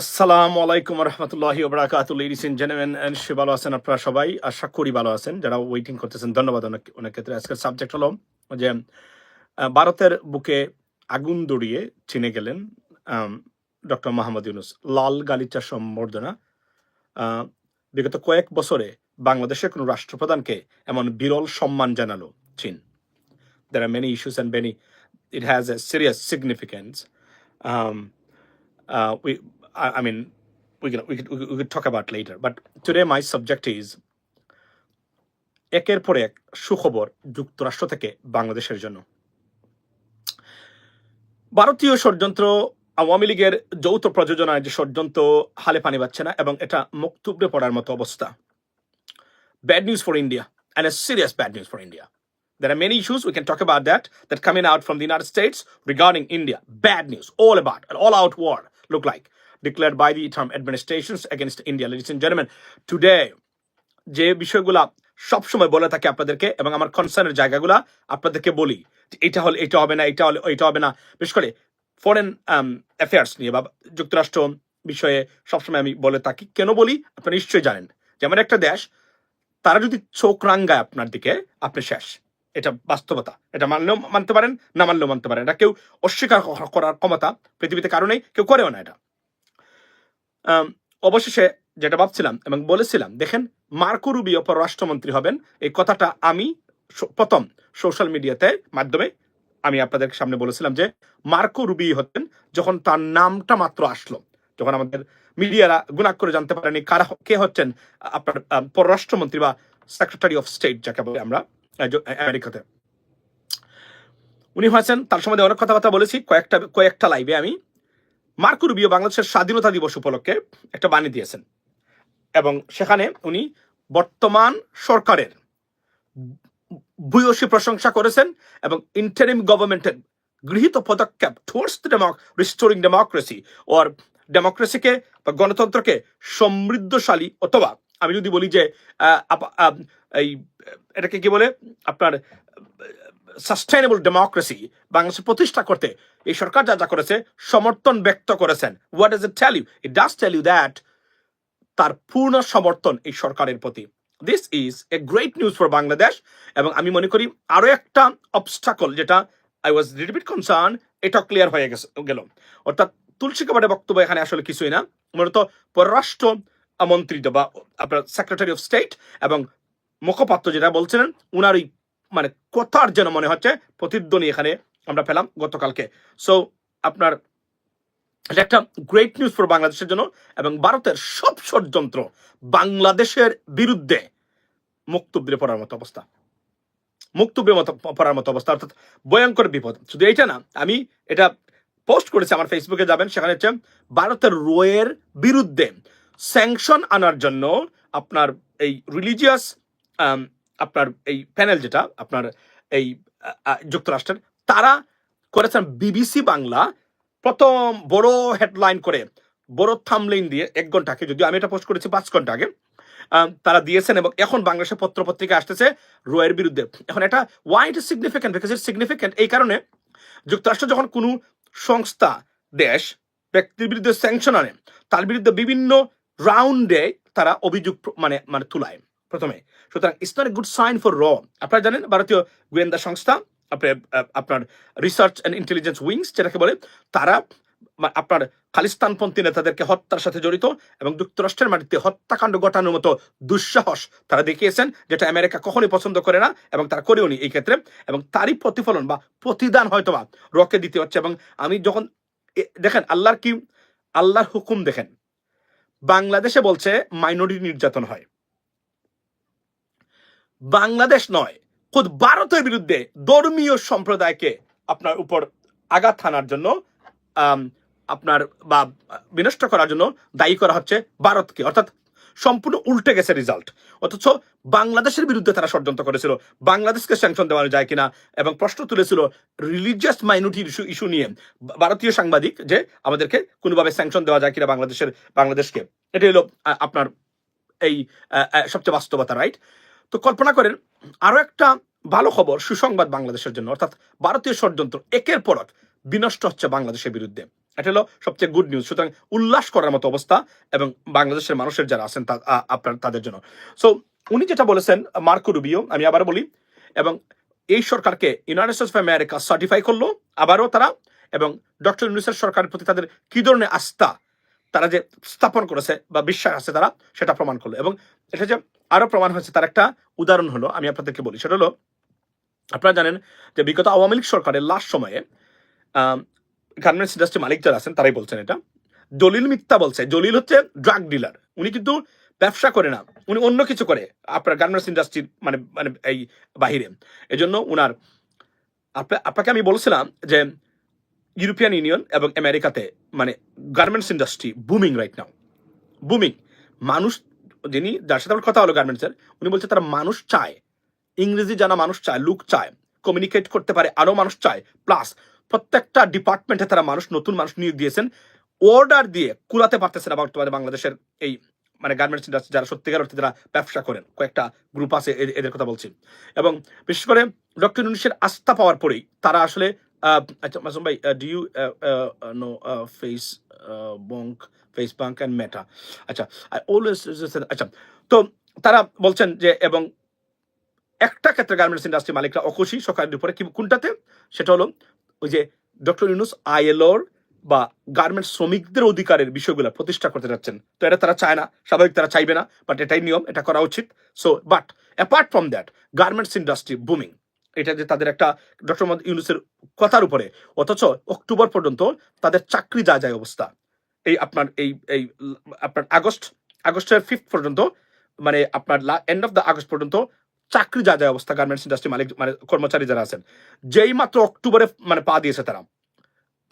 আসসালামু আলাইকুম রহমতুল্লাহি ওবরাকাত লেডিস এন্ড জেন্টলম্যান সে ভালো আছেন আপনারা সবাই? আশা করি ভালো আছেন। যারা ওয়েটিং করতেছেন ধন্যবাদ অনেক অনেক ক্ষেত্রে। আজকের সাবজেক্ট হলো যে ভারতের বুকে আগুন দড়িয়ে চিনে গেলেন ডক্টর মোহাম্মদ ইউনুস। লাল গালিচা সম্বর্ধনা। বিগত কয়েক বছরে বাংলাদেশের কোনো রাষ্ট্রপ্রধানকে এমন বিরল সম্মান জানালো চীন। Issues and many it has a serious significance um, uh, we I, I mean we can we could, we could talk about later but today my subject is একের পর এক সুখবর যুক্তরাষ্ট্র থেকে বাংলাদেশের জন্য ভারতীয় ষড়যন্ত্র আওয়ামী লীগের যৌথ প্রযোজনায় যে ষড়যন্ত্র হালে পানি পাচ্ছে না এবং এটা মুক্তুবড়ে পড়ার মতো অবস্থা news for India and a serious bad news for India. There are many issues we can talk about that that coming out from the United States regarding India. Bad news, all about an all-out war look like declared by the Trump administrations against India. Ladies and gentlemen, today যে বিষয়গুলা সবসময় বলে থাকে আপনাদেরকে এবং আমার কনসার্নের জায়গাগুলা আপনাদেরকে বলি এটা হলে এটা হবে না এটা হলে এটা হবে না বিশেষ করে ফরেন অ্যাফেয়ার্স নিয়ে বা যুক্তরাষ্ট্র বিষয়ে সবসময় আমি বলে থাকি। কেন বলি? আপনারা নিশ্চয়ই জানেন যেমন একটা দেশ তারা যদি চোখ রাঙ্গায় আপনার দিকে আপনি শেষ। এটা বাস্তবতা। এটা মানলেও মানতে পারেন না মানলেও মানতে পারেন। এটা কেউ অস্বীকার করার ক্ষমতা পৃথিবীতে কারণেই কেউ করেও না এটা। অবশেষে যেটা ভাবছিলাম এবং বলেছিলাম, দেখেন, মার্কো রুবিও পররাষ্ট্রমন্ত্রী হবেন। এই কথাটা আমি প্রথম সোশ্যাল মিডিয়াতে মাধ্যমে আমি আপনাদের সামনে বলেছিলাম যে, মার্কো রুবি হতেন যখন তার নামটা মাত্র আসলো। যখন আমাদের মিডিয়ারা গুণাক করে জানতে পারেনি কারা, কে হচ্ছেন আপনার পররাষ্ট্রমন্ত্রী বা সেক্রেটারি অফ স্টেট যাকে বলে আমরা আমেরিকাতে। উনি হয়েছেন, তার সম্বন্ধে অনেক কথাবার্তা বলেছি, কয়েকটা কয়েকটা লাইভে আমি মার্কো রুবিও বাংলাদেশের স্বাধীনতা দিবস উপলক্ষে একটা বাণী দিয়েছেন। এবং সেখানে উনি বর্তমান সরকারের ভূয়সী প্রশংসা করেছেন এবং ইন্টারিম গভর্নমেন্টের গৃহীত পদক্ষেপ টুয়ার্ডস ডেমক রিস্টোরিং ডেমোক্রেসি ওর ডেমোক্রেসিকে বা গণতন্ত্রকে সমৃদ্ধশালী অথবা আমি যদি বলি যে এই, এটাকে কি বলে? আপনার সাস্টেনেবল ডেমোক্রেসি বাংলাদেশে প্রতিষ্ঠা করতে এই সরকার যা যা করেছে, সমর্থন ব্যক্ত করেছেন। What does it tell you it does tell you that তার পূর্ণ সমর্থন এই সরকারের প্রতি। This is a great news for Bangladesh এবং আমি মনে করি আরও একটা অবস্টাকল যেটা আই ওয়াজ লিটল কনসার্ন এটা ক্লিয়ার হয়ে গেছে, গেল। অর্থাৎ তুলসী কাবাডের বক্তব্য এখানে আসলে কিছুই না। মূলত পররাষ্ট্র মন্ত্রী বা আপনার সেক্রেটারি অফ স্টেট এবং মুখপাত্র যেটা বলছিলেন, উনার ওই মানে কথার যেন মনে হচ্ছে, প্রতিধ্বনি এখানে আমরা পেলাম গতকালকে। সো আপনার, এটা একটা গ্রেট নিউজ ফর বাংলাদেশের জন্য এবং ভারতের সব ষড়যন্ত্র বাংলাদেশের বিরুদ্ধে মুক্তব্রে পড়ার মতো অবস্থা। মুক্তব্রের মতো পড়ার মতো অবস্থা, অর্থাৎ ভয়ঙ্কর বিপদ। শুধু এইটা না, আমি এটা পোস্ট করেছি, আমার ফেসবুকে যাবেন, সেখানে হচ্ছে ভারতের রোয়ের বিরুদ্ধে স্যাংশন আনার জন্য আপনার এই রিলিজিয়াস আপনার এই প্যানেল যেটা, আপনার এই যুক্তরাষ্ট্রের, তারা করেছেন বিবিসি বাংলা, প্রথম বড় হেডলাইন করে, বড় থামলাইন দিয়ে এক ঘণ্টা আগে যদিও আমি এটা পোস্ট করেছি পাঁচ ঘণ্টা আগে তারা দিয়েছেন এবং এখন বাংলাদেশের পত্রপত্রিকা আসতেছে রয়ের বিরুদ্ধে। এখন এটা why it significant because it significant এই কারণে যুক্তরাষ্ট্র যখন কোনো সংস্থা, দেশ, ব্যক্তির বিরুদ্ধে স্যাংশন আনে, তার বিরুদ্ধে বিভিন্ন রাউন্ডে তারা অভিযোগ মানে মানে তুলায়। প্রথমে, সুতরাং it's not a good sign for র আপনারা জানেন, ভারতীয় গোয়েন্দা সংস্থা, আপনার আপনার রিসার্চ অ্যান্ড ইন্টেলিজেন্স উইংস যেটাকে বলে, তারা আপনার খালিস্তানপন্থী নেতাদেরকে হত্যার সাথে জড়িত এবং যুক্তরাষ্ট্রের মাটিতে হত্যাকাণ্ড ঘটানোর মতো দুঃসাহস তারা দেখিয়েছেন, যেটা আমেরিকা কখনোই পছন্দ করে না এবং তারা করেওনি এই ক্ষেত্রে এবং তারই প্রতিফলন বা প্রতিদান হয়তো বা রকে দিতে হচ্ছে এবং আমি যখন দেখেন আল্লাহর কি, আল্লাহর হুকুম দেখেন, বাংলাদেশে বলছে মাইনরিটি নির্যাতন হয়। বাংলাদেশ নয়, খুদ ভারতের বিরুদ্ধে ধর্মীয় সম্প্রদায়কে আপনার উপর আঘাত হানার জন্য আপনার বা বিনষ্ট করার জন্য দায়ী করা হচ্ছে ভারতকে। অর্থাৎ সম্পূর্ণ উল্টে গেছে রেজাল্ট অথচ বাংলাদেশের বিরুদ্ধে তারা ষড়যন্ত্র করেছিল। বাংলাদেশকে স্যাংশন দেওয়া যায় কিনা এবং প্রশ্ন তুলেছিল রিলিজিয়াস মাইনরিটি ইস্যু ইস্যু নিয়ে। ভারতীয় সাংবাদিক যে আমাদেরকে কোনোভাবে স্যাংশন দেওয়া যায় কিনা বাংলাদেশের, বাংলাদেশকে। এটা হলো আপনার এই সবচেয়ে বাস্তবতা রাইট তো কল্পনা করেন, আরও একটা ভালো খবর সুসংবাদ বাংলাদেশের জন্য, অর্থাৎ ভারতীয় ষড়যন্ত্র একের পর বিনষ্ট হচ্ছে বাংলাদেশের বিরুদ্ধে। এটা হলো সবচেয়ে গুড নিউজ সুতরাং উল্লাস করার মতো অবস্থা এবং বাংলাদেশের মানুষের যারা আছেন আপনার, তাদের জন্য। সো উনি যেটা বলেছেন, মার্কো রুবিও, আমি আবার বলি, এবং এই সরকারকে United States of America certify করল, আবারও তারা, এবং ডক্টর ইউনুসের সরকারের প্রতি তাদের কি ধরনের আস্থা তারা যে স্থাপন করেছে বা বিশ্বাস আছে তারা সেটা প্রমাণ করল। এবং এটা যে আরও প্রমাণ হয়েছে, তার একটা উদাহরণ হলো, আমি আপনাদেরকে বলি। সেটা হলো, আপনারা জানেন যে বিগত আওয়ামী লীগ সরকারের লাস্ট সময়ে গার্মেন্টস ইন্ডাস্ট্রি মালিক যারা আছেন, তারাই বলছেন এটা। দলিল মিথ্যা বলছে। জলিল হচ্ছে ড্রাগ ডিলার উনি কিন্তু ব্যবসা করে না। উনি অন্য কিছু করে আপনার গার্মেন্টস ইন্ডাস্ট্রির মানে মানে এই বাহিরে। এজন্য উনার, আপনা- আপনাকে আমি বলছিলাম যে ইউরোপিয়ান ইউনিয়ন এবং আমেরিকাতে মানে garments industry booming right now booming মানুষ, যিনি, যার সাথে কথা হলো গার্মেন্টসের উনি বলছে তারা মানুষ চায়। ইংরেজি জানা মানুষ চায়, লুক চায়। কমিউনিকেট করতে পারে আরও মানুষ চায়। প্লাস প্রত্যেকটা ডিপার্টমেন্টে তারা মানুষ, নতুন মানুষ নিয়োগ দিয়েছেন। অর্ডার দিয়ে কুলাতে পারতেছে না বর্তমানে বাংলাদেশের এই মানে গার্মেন্টস ইন্ডাস্ট্রি যারা সত্যিকার অর্থে যারা ব্যবসা করেন। কয়েকটা গ্রুপ আছে এদের কথা বলছি। এবং বিশেষ করে ডক্টর ইউনুসের আস্থা পাওয়ার পরেই তারা আসলে আহ, আচ্ছা মাসুম ভাই do you know Facebook Facebook and Meta আচ্ছা আই অলওয়েজ আচ্ছা তো তারা বলছেন যে এবং একটা ক্ষেত্রে গার্মেন্টস ইন্ডাস্ট্রি মালিকরা অখুশি সরকারের উপরে কি কোনটাতে সেটা হলো ওই যে ডক্টর ইউনুস আইএলওর বা গার্মেন্টস শ্রমিকদের অধিকারের বিষয়গুলো প্রতিষ্ঠা করতে যাচ্ছেন তো এটা তারা চায় না স্বাভাবিক তারা চাইবে না বাট এটাই নিয়ম এটা করা উচিত so but apart from that garments industry booming এটা যে তাদের একটা ডক্টর মোহাম্মদ ইউনুসের কথার উপরে, অথচ অক্টোবর পর্যন্ত তাদের চাকরি যা যায় অবস্থা। এই আপনার, এই এই, আপনার আগস্ট, আগস্টের ফিফথ পর্যন্ত মানে আপনার এন্ড অফ দ্য আগস্ট পর্যন্ত চাকরি যা যায় অবস্থা গার্মেন্টস ইন্ডাস্ট্রি মালিক মানে কর্মচারী যারা আছেন, যেই মাত্র অক্টোবরে মানে পা দিয়েছে তারা।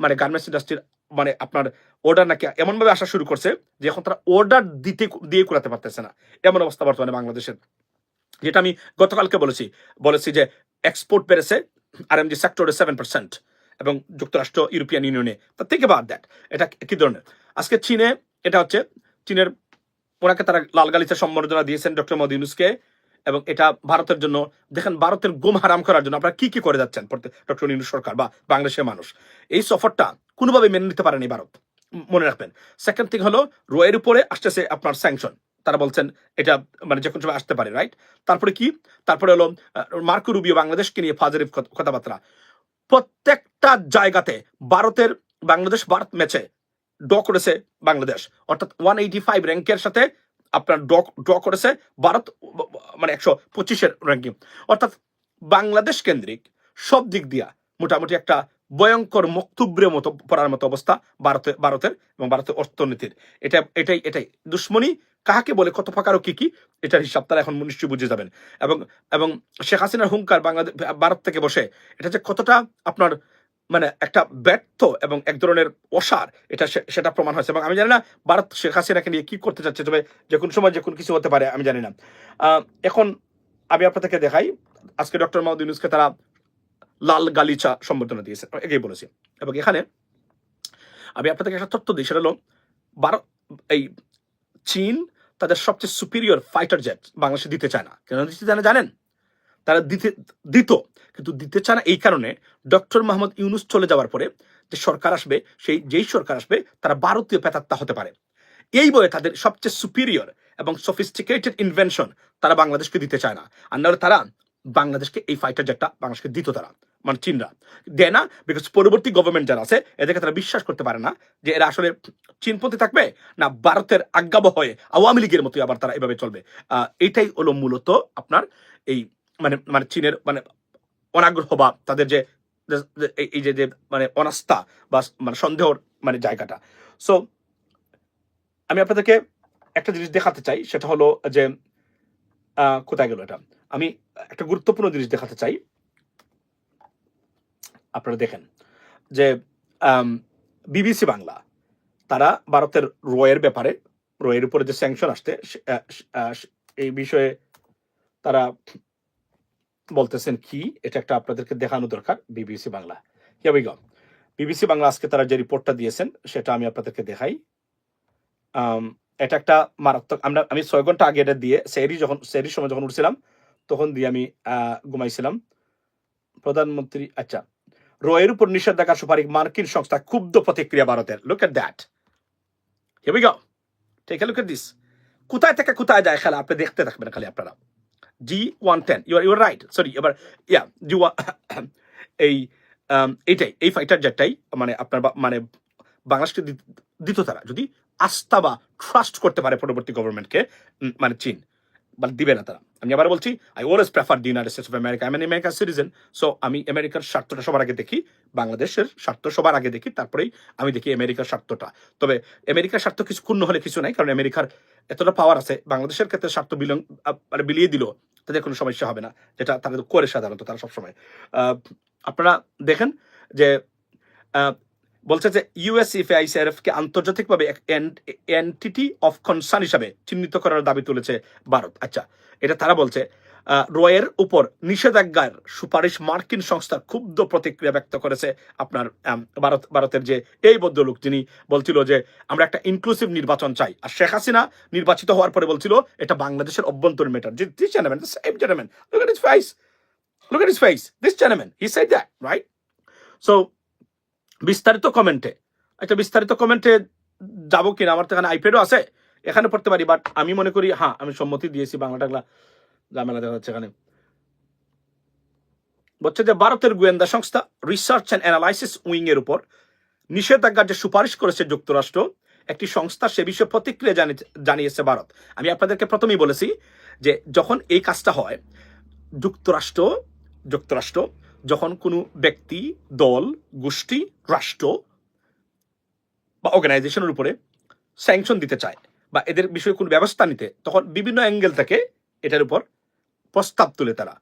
মানে গার্মেন্টস ইন্ডাস্ট্রির মানে আপনার অর্ডার নাকি এমনভাবে আসা শুরু করছে যে এখন তারা অর্ডার দিতে, দিয়ে করাতে পারতেছে না। এমন অবস্থা বর্তমানে বাংলাদেশের। যেটা আমি গতকালকে বলেছি বলেছি যে এক্সপোর্ট বেড়েছে আর এম জি সেক্টরে সেভেন পার্সেন্ট এবং যুক্তরাষ্ট্র ইউরোপিয়ান ইউনিয়নে তা থেকে বাদ দ্যাট এটা কি ধরনের? আজকে চীনে, এটা হচ্ছে চীনের, ওনাকে তারা লাল গালিচা সম্বর্ধনা দিয়েছেন ডক্টর মোদী ইউনুসকে, এবং এটা ভারতের জন্য, দেখেন ভারতের গুম হারাম করার জন্য আপনারা কি কি করে যাচ্ছেন ডক্টর ইউনুস সরকার বা বাংলাদেশের মানুষ? এই সফরটা কোনোভাবে মেনে নিতে পারেনি ভারত মনে রাখবেন। সেকেন্ড থিং হলো, রোয়ের উপরে আসতেছে আপনার স্যাংশন তারা বলছেন এটা মানে যে কোনো সময় আসতে পারে রাইট তারপরে কি? তারপরে হলো মার্কো রুবিও বাংলাদেশকে নিয়ে ফাজারিফ কথাবার্তা। প্রত্যেকটা জায়গাতে ভারতের বাংলাদেশ ভারত ম্যাচে ড করেছে বাংলাদেশ। অর্থাৎ ওয়ান এইটি ফাইভ র্যাঙ্কের সাথে আপনার ড ড্র করেছে ভারত মানে একশো পঁচিশের র্যাঙ্কিং অর্থাৎ বাংলাদেশ কেন্দ্রিক সব দিক দিয়া মোটামুটি একটা ভয়ঙ্কর মক্তব্যের মতো পড়ার মতো অবস্থা ভারতে, ভারতের এবং ভারতের অর্থনীতির। এটা, এটাই এটাই। দুশ্মনী কাহাকে বলে, কত প্রকার ও কি কি, এটার হিসাব তারা এখন নিশ্চয়ই বুঝে যাবেন। এবং এবং শেখ হাসিনার হুঙ্কার বাংলাদেশ ভারত থেকে বসে, এটা যে কতটা আপনার মানে একটা ব্যর্থ এবং এক ধরনের অসার, এটা সেটা প্রমাণ হয়েছে। এবং আমি জানি না ভারত শেখ হাসিনাকে নিয়ে কি করতে চাচ্ছে, তবে যে কোনো সময় যে কোনো কিছু হতে পারে, আমি জানি না। এখন আমি আপনাদেরকে দেখাই, আজকে ডক্টর মাহমুদ ইউনুসকে তারা লাল গালিচা সম্বর্ধনা দিয়েছে এগিয়ে বলেছি। এবং এখানে আমি আপনাদেরকে একটা তথ্য দিই, সেটা হলো, ভারত, এই চীন তাদের সবচেয়ে সুপিরিয়র ফাইটার জেট বাংলাদেশে দিতে চায় না। কেন দিতে চায় না জানেন? তারা দিতে, দিত, কিন্তু দিতে চায় না এই কারণে ডক্টর মোহাম্মদ ইউনুস চলে যাওয়ার পরে যে সরকার আসবে, সেই, যেই সরকার আসবে, তারা ভারতীয় পেতাত্তা হতে পারে। এই বয়ে তাদের সবচেয়ে সুপিরিয়র এবং সফিস্টিকেটেড ইনভেনশন তারা বাংলাদেশকে দিতে চায় না। আর তারা বাংলাদেশকে এই ফাইটার জেটটা বাংলাদেশকে দিত তারা। মানে চীনরা। দেয় না বিকজ পরবর্তী গভর্নমেন্ট যারা আছে, এদেরকে তারা বিশ্বাস করতে পারে না যে এরা আসলে চীনপন্থী থাকবে না ভারতের আজ্ঞাবহ হয়ে আওয়ামী লীগের মতোই আবার তারা এভাবে চলবে। এইটাই হলো মূলত আপনার এই মানে মানে চীনের মানে অনাগ্রহ বা তাদের যে এই- যে মানে অনাস্থা বা মানে সন্দেহর মানে জায়গাটা। সো আমি আপনাদেরকে একটা জিনিস দেখাতে চাই, সেটা হলো যে কোথায় গেল এটা? আমি একটা গুরুত্বপূর্ণ জিনিস দেখাতে চাই। আপনারা দেখেন যে বিবিসি বাংলা, তারা ভারতের রয়ের ব্যাপারে, রয়ের উপরে যে স্যাংশন আসতে এই বিষয়ে তারা বলতেছেন কি, এটা একটা আপনাদেরকে দেখানো দরকার, BBC Bangla. Here we go BBC Bangla আজকে তারা যে রিপোর্টটা দিয়েছেন, সেটা আমি আপনাদেরকে দেখাই। এটা একটা মারাত্মক, আমরা, আমি ছয় ঘণ্টা আগে এটা দিয়ে সেরি যখন সেরির সময় যখন উঠছিলাম, তখন দিয়ে আমি ঘুমাইছিলাম। প্রধানমন্ত্রী আচ্ছা রয়ের উপর নিষেধাজ্ঞা সুপারি মার্কিন সংস্থা ক্ষুব্ধ প্রতিক্রিয়া ভারতের। Look at that here we go look at this কোথায় থেকে কোথায় যায় খেলা? আপনি দেখতে থাকবেন খালি আপনারা। G one ten your your right sorry এবার ইয়া জি এই um, এইটাই এই ফাইটার জেটটাই মানে আপনার মানে বাংলাদেশকে দিত তারা। যদি আস্থা বা ট্রাস্ট করতে পারে পরবর্তী গভর্নমেন্টকে মানে চীন। বা দিবে না তারা। আমি আবার বলছি I always prefer the United States of America আমি আমেরিকার সিটিজেন সো আমি আমেরিকার স্বার্থটা সবার আগে দেখি, বাংলাদেশের স্বার্থ সবার আগে দেখি, তারপরেই আমি দেখি আমেরিকার স্বার্থটা। তবে আমেরিকার স্বার্থ কিছু ক্ষুণ্ণ হলে কিছু নাই, কারণ আমেরিকার এতটা পাওয়ার আছে, বাংলাদেশের ক্ষেত্রে স্বার্থ বিলং মানে বিলিয়ে দিল তাদের কোনো সমস্যা হবে না, যেটা তারা করে সাধারণত তারা সবসময়। আপনারা দেখেন যে বলছে যে ইউএসএফআইসিআরএফ কে আন্তর্জাতিকভাবে এন্টিটি অফ কনসার্ন হিসাবে চিহ্নিত করার দাবি তুলেছে ভারত। আচ্ছা এটা তারা বলছে রয়ের উপর নিষেধাজ্ঞার সুপারিশ মার্কিন সংস্থার ক্ষুব্ধ প্রতিক্রিয়া ব্যক্ত করেছে আপনার ভারত, ভারতের যে এই ভদ্রলোক, যিনি বলছিল যে আমরা একটা ইনক্লুসিভ নির্বাচন চাই। আর শেখ হাসিনা নির্বাচিত হওয়ার পরে বলছিল, এটা বাংলাদেশের অভ্যন্তরীণ মেটার যে this the same gentleman, look at his face, look at his face, this gentleman, he said that, right? So বিস্তারিত কমেন্টে আচ্ছা বিস্তারিত কমেন্টে যাব কিনা? আমার তো এখানে আইপ্যাডও আছে, এখানে পড়তে পারি বাট আমি মনে করি হ্যাঁ আমি সম্মতি দিয়েছি, বাংলা টাংলা ঝামেলা দেখা যাচ্ছে এখানে। বলছে যে, ভারতের গোয়েন্দা সংস্থা রিসার্চ অ্যান্ড অ্যানালাইসিস উইং এর উপর নিষেধাজ্ঞার যে সুপারিশ করেছে যুক্তরাষ্ট্র, একটি সংস্থা সে বিষয়ে প্রতিক্রিয়া জানি- জানিয়েছে ভারত। আমি আপনাদেরকে প্রথমেই বলেছি যে, যখন এই কাজটা হয়, যুক্তরাষ্ট্র যুক্তরাষ্ট্র যখন কোনো ব্যক্তি, দল, গোষ্ঠী, রাষ্ট্র বা অর্গানাইজেশনের উপরে স্যাংশন দিতে চায় বা এদের বিষয়ে কোনো ব্যবস্থা নিতে, তখন বিভিন্ন অ্যাঙ্গেল থেকে এটার উপর প্রস্তাব তুলে তারা।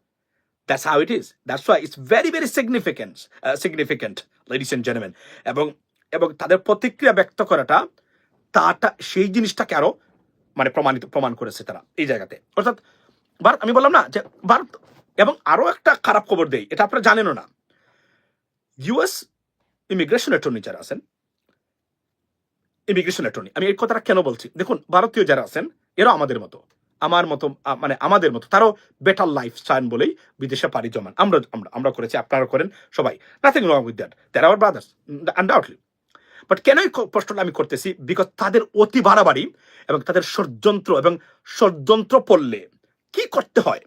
That's how it is that's why it's very very significant significant ladies and gentleman এবং এবং তাদের প্রতিক্রিয়া ব্যক্ত করাটা, তাটা, সেই জিনিসটাকে আরও মানে প্রমাণিত, প্রমাণ করেছে তারা এই জায়গাতে। অর্থাৎ ভারত আমি বললাম না যে ভারত এবং আরও একটা খারাপ খবর দেই, এটা আপনারা জানেনও না। ইউএস ইমিগ্রেশন অ্যাটর্নি যারা আছেন ইমিগ্রেশন অ্যাটর্নি আমি এই কথাটা কেন বলছি? দেখুন, ভারতীয় যারা আছেন, এরা আমাদের মতো। আমার মতো মানে আমাদের মতো। তারও বেটার লাইফ চান বলেই বিদেশে পাড়ি জমান। আমরা আমরা আমরা করেছি আপনারা করেন, সবাই। Nothing wrong with that there our brothers undoubtedly but কেন এই প্রশ্নটা আমি করতেছি? বিকজ তাদের অতি বাড়াবাড়ি এবং তাদের ষড়যন্ত্র এবং ষড়যন্ত্র পড়লে কি করতে হয়?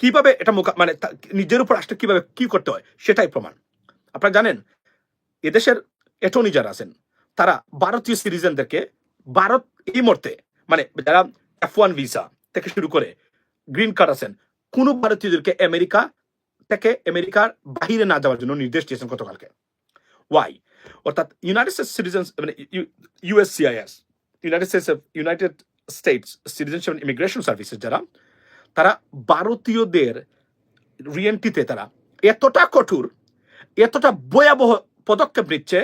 কীভাবে এটা মোকা মানে নিজের উপর আসলে কীভাবে কি করতে হয়, সেটাই প্রমাণ। আপনারা জানেন, এদেশের অ্যাটর্নি যারা আছেন, তারা ভারতীয় সিটিজেনদেরকে ভারত এই মুহূর্তে মানে যারা এফ ওয়ান ভিসা থেকে শুরু করে গ্রিন কার্ড আছেন, কোনো ভারতীয়দেরকে আমেরিকা থেকে আমেরিকার বাহিরে না যাওয়ার জন্য নির্দেশ দিয়েছেন গতকালকে। ওয়াই অর্থাৎ ইউনাইটেড স্টেটস সিটিজেন্স মানে USCIS United States United States citizenship immigration services যারা তারা ভারতীয়দের রিএন্ট্রিতে তারা এতটা কঠোর এতটা ভয়াবহ পদক্ষেপ নিচ্ছে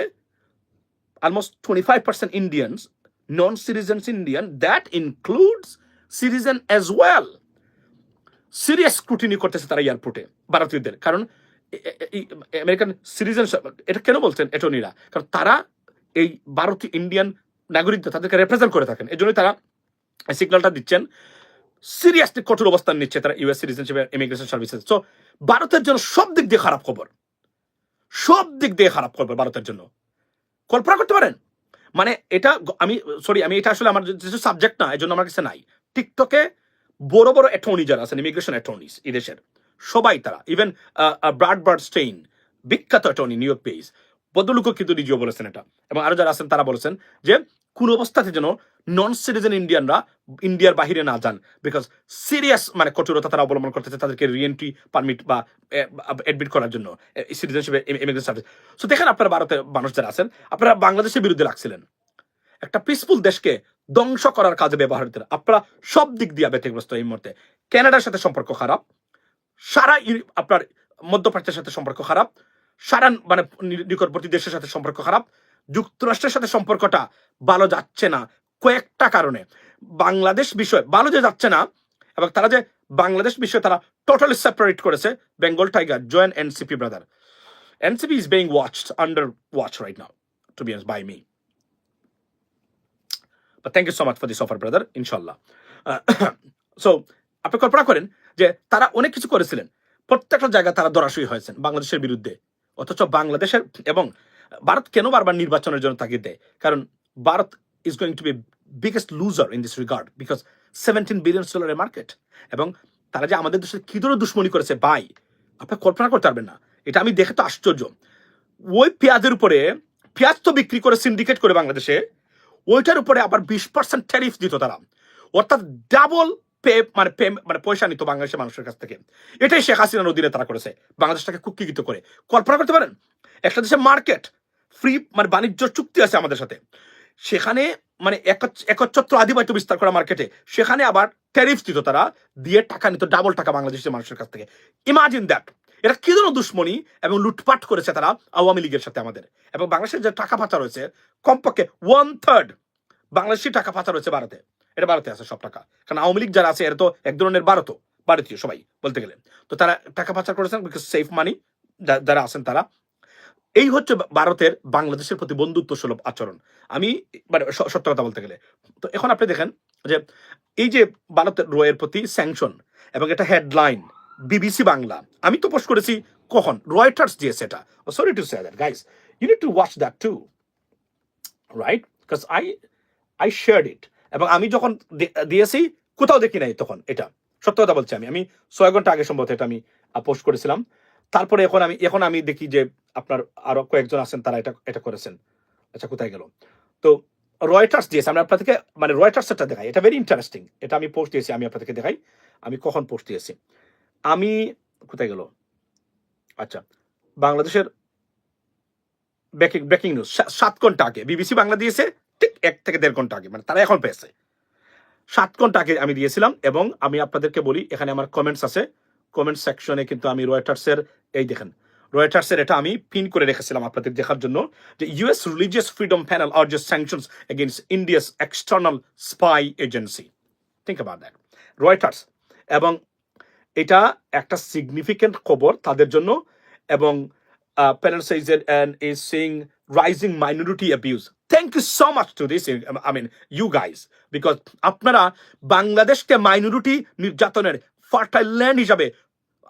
almost almost 25% Indians, non-citizens Indian, that includes citizen as well. Serious scrutiny করতেছে তারা এয়ারপোর্টে ভারতীয়দের। কারণ আমেরিকান সিটিজেন এটা কেন বলছেন এটর্নিরা কারণ তারা এই ভারতীয় ইন্ডিয়ান নাগরিকদের তাদেরকে রেপ্রেজেন্ট করে থাকেন। এই জন্যই তারা সিগন্যালটা দিচ্ছেন। সিরিয়াসলি কঠোর অবস্থান নিচ্ছে তারা ইউএস সিটিজেনশিপ ইমিগ্রেশন সার্ভিসেস তো ভারতের জন্য সব দিক দিয়ে খারাপ খবর। সব দিক দিয়ে খারাপ খবর ভারতের জন্য। কল্পনা করতে পারেন? মানে এটা আমি সরি আমি এটা আসলে আমার যেহেতু সাবজেক্ট না এই জন্য আমার কাছে নাই। টিকটকে বড় বড় অ্যাটর্নি যারা আছেন ইমিগ্রেশন অ্যাটর্নিস এদেশের। সবাই তারা ইভেন ব্রাড বার্ড স্টেইন বিখ্যাত অ্যাটর্নি নিউ ইয়র্ক পেইস বদলুকও কিন্তু নিজেও বলেছেন এটা। এবং আরও যারা আছেন তারা বলেছেন যে, কোন অবস্থাতে যেন নন সিটিজেন ইন্ডিয়ানরা ইন্ডিয়ার বাহিরে না যান। বিকজ সিরিয়াস মানে কঠোরতা তারা অবলম্বন করতেছে তাদেরকে রিএন্ট্রি পারমিট বা এডমিট করার জন্য। সিটিজেনশিপ ইমিগ্রেশন সার্ভিস সো দেখেন আপনারা ভারতের মানুষ যারা আছেন, আপনারা বাংলাদেশের বিরুদ্ধে লাগছিলেন। একটা পিসফুল দেশকে ধ্বংস করার কাজে ব্যবহার হতে আপনারা সব দিক দিয়ে ব্যতিগ্রস্ত এই মুহূর্তে। কানাডার সাথে সম্পর্ক খারাপ। সারা আপনার মধ্যপ্রাচ্যের সাথে সম্পর্ক খারাপ। সারা মানে নিকটবর্তী দেশের সাথে সম্পর্ক খারাপ যুক্তরাষ্ট্রের সাথে সম্পর্কটা ভালো যাচ্ছে না কয়েকটা কারণে বাংলাদেশ বিষয় ভালো যে যাচ্ছে না এবং তারা যে বাংলাদেশ বিষয়ে তারা টোটালি সেপারেট করেছে Bengal Tiger join NCP brother NCP is being watched under watch right now to be by me thank you so much for this offer, brother. Inshallah. Uh, আপনি কল্পনা করেন যে তারা অনেক কিছু করেছিলেন প্রত্যেকটা জায়গায় তারা দরাশয়ী হয়েছেন বাংলাদেশের বিরুদ্ধে অথচ বাংলাদেশের এবং ভারত কেন বারবার নির্বাচনের জন্য তাগিদ দেয়? কারণ Bharat is going to be biggest loser in this regard because seventeen billion ডলারের মার্কেট এবং তারা যে আমাদের দেশের কি ধরনের দুশ্মনী করেছে বাই আপনি কল্পনা করতে পারবেন না। এটা আমি দেখে তো আশ্চর্য। ওই পেঁয়াজের উপরে, পেঁয়াজ তো বিক্রি করে সিন্ডিকেট করে বাংলাদেশে, ওইটার উপরে আবার বিশ পার্সেন্ট ট্যারিফ দিত তারা। অর্থাৎ ডাবল মানে মানে পয়সা নিত বাংলাদেশের মানুষের কাছ থেকে। এটাই শেখ হাসিনার অধীনে তারা করেছে। বাংলাদেশটাকে কুক্ষিগত করে। কল্পনা করতে পারেন, একটা দেশের মার্কেট, ফ্রি মানে বাণিজ্য চুক্তি আছে আমাদের সাথে। সেখানে মানে একচ্ছত্র আধিপত্য বিস্তার করা মার্কেটে, সেখানে আবার ট্যারিফ দিত তারা, দিয়ে টাকা নিত ডাবল টাকা বাংলাদেশের মানুষের কাছ থেকে। ইমাজিন দ্যাট এটা কি ধরনের দুশ্মনী এবং লুটপাট করেছে তারা আওয়ামী লীগের সাথে আমাদের। এবং বাংলাদেশের যে টাকা পাচার রয়েছে কমপক্ষে ওয়ান থার্ড বাংলাদেশি টাকা পাচার রয়েছে ভারতে। এটা ভারতে আছে সব টাকা। কারণ আওয়ামী লীগ যারা আছে, এরা তো এক ধরনের ভারত ভারতীয় সবাই বলতে গেলে। তো তারা টাকা পাচার করেছেন বিকজ সেফ মানি যারা আছেন তারা। এই হচ্ছে ভারতের বাংলাদেশের প্রতি বন্ধুত্ব সুলভ আচরণ। আমি মানে সত্য কথা বলতে গেলে। তো এখন আপনি দেখেন যে এই যে ভারতের রয়ের প্রতি স্যাংশন এবং এটা হেডলাইন বিবিসি বাংলা। আমি তো পোস্ট করেছি কখন? রয়টার্স দিয়েছে এটা। Sorry to say that guys you need to watch that too right because I I shared it এবং আমি যখন দিয়েছি, কোথাও দেখি নাই তখন এটা। সত্য কথা বলছি আমি। আমি ছয় ঘণ্টা আগে সম্ভবত এটা আমি পোস্ট করেছিলাম। তারপরে এখন আমি এখন আমি দেখি যে আপনার আরও কয়েকজন আছেন, তারা এটা এটা করেছেন। আচ্ছা কোথায় গেল? তো রয়টার্স দিয়েছে। আমি আপনাদেরকে মানে রয়টার্সটা দেখাই। এটা ভেরি ইন্টারেস্টিং এটা আমি পোস্ট দিয়েছি, আমি আপনাদেরকে দেখাই। আমি কখন পোস্ট দিয়েছি? আমি, কোথায় গেল? আচ্ছা বাংলাদেশের ব্রেকিং নিউজ সাত ঘণ্টা আগে। বিবিসি বাংলা দিয়েছে ঠিক এক থেকে দেড় ঘণ্টা আগে মানে তারা এখন পেয়েছে। সাত ঘণ্টা আগে আমি দিয়েছিলাম এবং আমি আপনাদেরকে বলি, এখানে আমার কমেন্টস আছে। কমেন্ট সেকশনে কিন্তু আমি রয়টার্সের এই দেখেন রয়টার্সের এটা আমি পিন করে রেখেছিলাম আপনাদের দেখার জন্য যে US religious freedom panel R just sanctions against India's external spy agency think about that Reuters এবং এটা একটা সিগনিফিক্যান্ট খবর তাদের জন্য এবং panel says it and is seeing rising minority thank you so much to this I mean you guys because আপনারা বাংলাদেশকে minority নির্যাতনের ফার্টাইল ল্যান্ড হিসাবে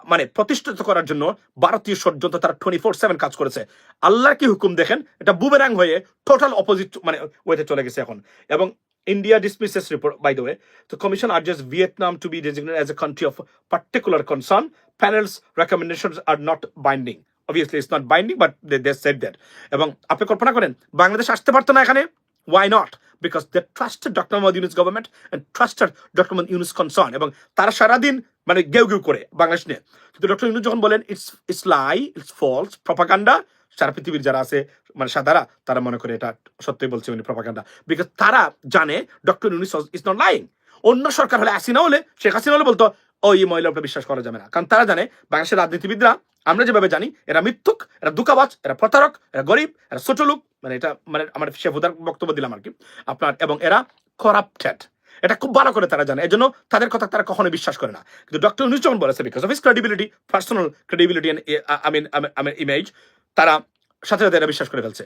মানে প্রতিষ্ঠিত করার জন্য ভারতীয় ষড্যন্ত্র তারা টোয়েন্টি ফোর সেভেন কাজ করেছে। আল্লাহর কি হুকুম দেখেন? এটা বুবেরাং হয়ে টোটাল অপোজিট মানে ওয়েতে চলে গেছে এখন। এবং India dismisses report by the to commission are urges Vietnam to be designated as a country of particular concern panel's recommendation are not binding Obviously, it's not binding, but they, they said that. এবং আপনি কল্পনা করেন বাংলাদেশ আসতে পারতো না এখানে? Why not because they trusted doctor Mohammad Yunus government and trusted doctor Mohammad Yunus concern এবং তারা সারাদিন মানে গেউ গেউ করে বাংলাদেশ নিয়ে। কিন্তু ডক্টর ইউনুস যখন বলেন it's it's lie it's false propaganda সারা পৃথিবীর যারা আছে মানে সাদারা তারা মনে করে এটা সত্যি বলছে উনি প্রপাগান্ডা বিকজ তারা জানে doctor Yunus is not lying অন্য সরকার হলে হাসিনা হলে শেখ হাসিনা হলে বলতো ও এই মহিলা উপরে বিশ্বাস করা যাবে না। কারণ তারা জানে বাংলাদেশের রাজনীতিবিদরা আমরা যেভাবে জানি, এরা মিথ্যুক, এরা দুকাবাজ এরা প্রতারক, এরা গরিব, এরা ছোট লোক মানে এটা মানে আমার শেফুদার বক্তব্য দিলাম আর কি। আপনার এবং এরা করাপ্টেড এটা খুব ভালো করে তারা জানে এজন্য তাদের কথা তারা কখনো বিশ্বাস করে না। কিন্তু ডক্টর ইউনুস যখন বলেছে because of his credibility personal credibility I mean image তারা সাথে সাথে এরা বিশ্বাস করে ফেলছে।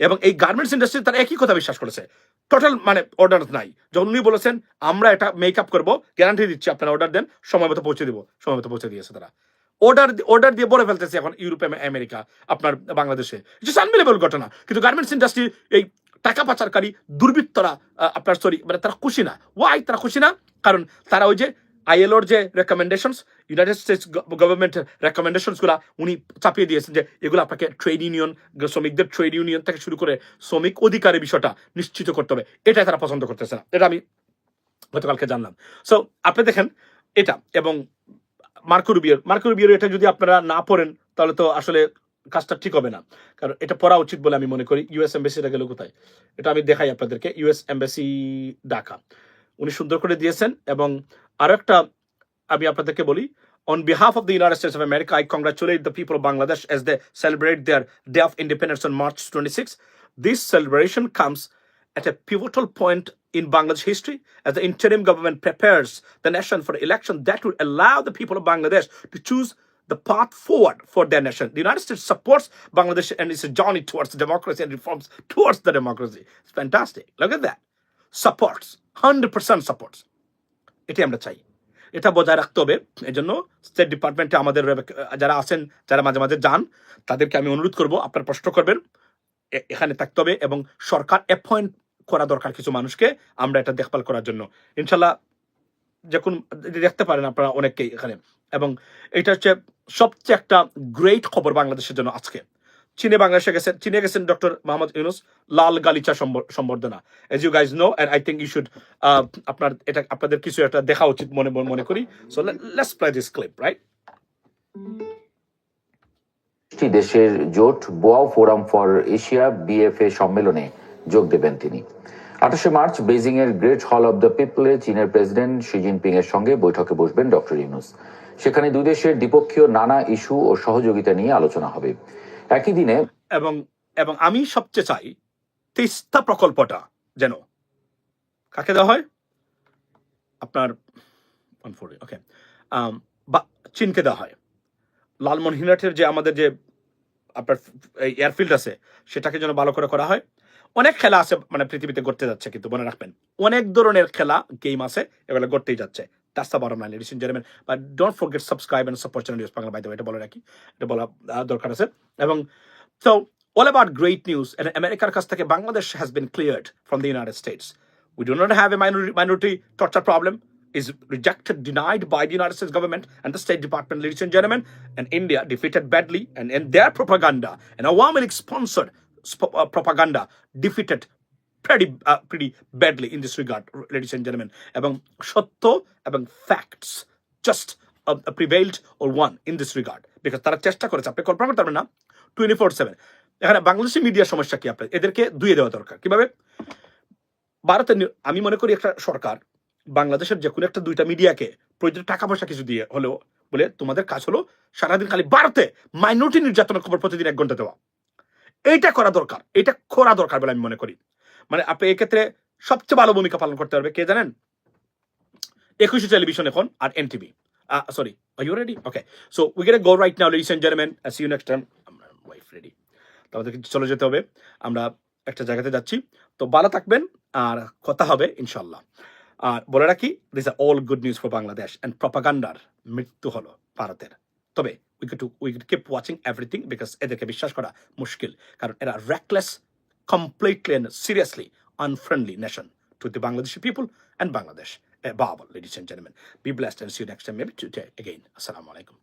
এবং এই গার্মেন্টস ইন্ডাস্ট্রি তারা একই কথা বিশ্বাস করেছে। টোটাল মানে অর্ডার নাই। যখন উনি বলেছেন, আমরা এটা মেক আপ করব গ্যারান্টি দিচ্ছি, আপনারা অর্ডার দেন, সময় মতো পৌঁছে দিব। সময় মতো পৌঁছে দিয়েছে তারা। অর্ডার অর্ডার দিয়ে বলে ফেলতেছে এখন ইউরোপে আমেরিকা, আপনার বাংলাদেশে। ইটস আনবিলেবল ঘটনা। কিন্তু গার্মেন্টস ইন্ডাস্ট্রি এই টাকা পাচারকারী দুর্বৃত্তরা আপনার সরি মানে তারা খুশি না। ওয়াই তারা খুশি না? কারণ তারা ওই যে আইএলওর যে রেকমেন্ডেশনস ইউনাইটেড স্টেটস গভর্নমেন্ট রেকমেন্ডেশনসগুলা উনি চাপিয়ে দিয়েছেন যে এগুলো আপনাকে ট্রেড ইউনিয়ন শ্রমিকদের ট্রেড ইউনিয়ন থেকে শুরু করে শ্রমিক অধিকারের বিষয়টা নিশ্চিত করতে হবে। এটাই তারা পছন্দ করতেছে না। এটা আমি গতকালকে জানলাম। সো আপনি দেখেন এটা এবং মার্কো রুবিয়র মার্কো রুবিয়র এটা যদি আপনারা না পড়েন, তাহলে তো আসলে কাজটা ঠিক হবে না। কারণ এটা পড়া উচিত বলে আমি মনে করি। ইউএস এম্বাসিটা গেল কোথায়? এটা আমি দেখাই আপনাদেরকে। US embassy Dhaka. উনি সুন্দর করে দিয়েছেন এবং আরও একটা আমি আপনাদেরকে বলি on behalf of the United States of America I congratulate the people Bangladesh as they celebrate their day of independence on March twenty six this celebration comes at a pivotal point in Bangladesh history as the interim government prepares the nation for an election that will allow the people of Bangladesh to choose the path forward for their nation. The United States supports Bangladesh and its journey towards democracy and reforms towards the democracy. It's fantastic. Look at that. Supports. 100% supports. এটি আমরা চাই এটা বজায় রাখতে হবে এই জন্য state ডিপার্টমেন্টে আমাদের রেবে- যারা আছেন যারা মাঝে মাঝে যান তাদেরকে আমি অনুরোধ করব আপনার প্রশ্ন করবেন এ- এখানে থাকতে হবে এবং সরকার অ্যাপয়েন্ট করা দরকার কিছু মানুষকে, আমরা এটা দেখভাল করার জন্য। ইনশাল্লাহ যখন দেখতে পারেন আপনারা অনেককেই এখানে। এবং এটা হচ্ছে সবচেয়ে একটা গ্রেট খবর বাংলাদেশের জন্য আজকে। চীনে বাংলাদেশে গেছেন, চীনে গেছেন ডক্টর মোহাম্মদ ইউনুস, লাল গালিচা সম্বর্ধনা। As you guys know and I think you should আপনার এটা, আপনাদের কিছু একটা দেখা উচিত মনে মনে করি। So let's play this clip right দেশের জোট Boao forum for Asia BFA সম্মেলনে যোগ দেবেন তিনি। আঠাশে মার্চ বেজিং এর গ্রেট হল অব দ্য পিপলে চীনের প্রেসিডেন্ট শি জিনপিং এর সঙ্গে বৈঠকে বসবেন ডক্টর ইউনুস। সেখানে দুই দেশের দ্বিপক্ষীয় নানা ইস্যু ও সহযোগিতা নিয়ে আলোচনা হবে। একই দিনে এবং এবং আমি সবচেয়ে চাই তিস্তা প্রকল্পটা যেন, কাকে দেওয়া হয়? আপনার ওকে বা, চীনকে দেওয়া হয়। লালমোহনহাটের যে আমাদের যে আপনার এয়ারফিল্ড আছে, সেটাকে যেন ভালো করে করা হয়। অনেক খেলা আছে মানে পৃথিবীতে ঘটতে যাচ্ছে কিন্তু মনে রাখবেন অনেক ধরনের খেলা গেম আছে এগুলো ঘটতেই যাচ্ছে এটা বলা দরকার আছে এবং so all about great news and আমেরিকার কাছ থেকে Bangladesh has been cleared from the United States. We do not have a minority, minority torture problem. Is rejected, denied by the United government and State Department, ladies and. And India defeated badly, and, and their propaganda, and Awami League sponsored sp- uh, propaganda, defeated pretty uh, pretty badly in this regard, ladies and. এবং সত্য এবং facts just uh, prevailed or won in this regard. তারা চেষ্টা করেছে আপনি কল্পনা করতে পারবেন না টোয়েন্টি ফোর সেভেন এখানে বাংলাদেশি মিডিয়ার সমস্যা কি আপনার? এদেরকে দুয়ে দেওয়া দরকার। কীভাবে? ভারতের আমি মনে করি একটা সরকার বাংলাদেশের যে কোনো একটা দুইটা মিডিয়াকে প্রয়োজন টাকা পয়সা কিছু দিয়ে হলেও বলে তোমাদের কাজ হলো সারাদিন খালি ভারতে মাইনরিটি নির্যাতনের খবর প্রতিদিন এক ঘণ্টা দেওয়া। এইটা করা দরকার এটা করা দরকার বলে আমি মনে করি। মানে আপনি এক্ষেত্রে সবচেয়ে ভালো ভূমিকা পালন করতে পারবে কে জানেন? একুশে টেলিভিশন এখন আর NTV. Sorry are you ready okay so we get go right now ladies and gentleman see you next time wife ready তো আমাদেরকে চলে যেতে হবে। আমরা একটা জায়গাতে যাচ্ছি। তো ভালো থাকবেন আর কথা হবে ইনশাল্লাহ আর বলে রাখি this are all good news for Bangladesh and প্রপাগান্ডার মৃত্যু হলো ভারতের। তবে we to we keep watching everything because এদেরকে বিশ্বাস করা মুশকিল কারণ এরা র্যাকলেস completely and seriously unfriendly nation to the Bangladeshi people and Bangladesh. Uh, Babel, ladies and gentlemen. Be blessed and see you next time, maybe today again. Assalamu alaikum.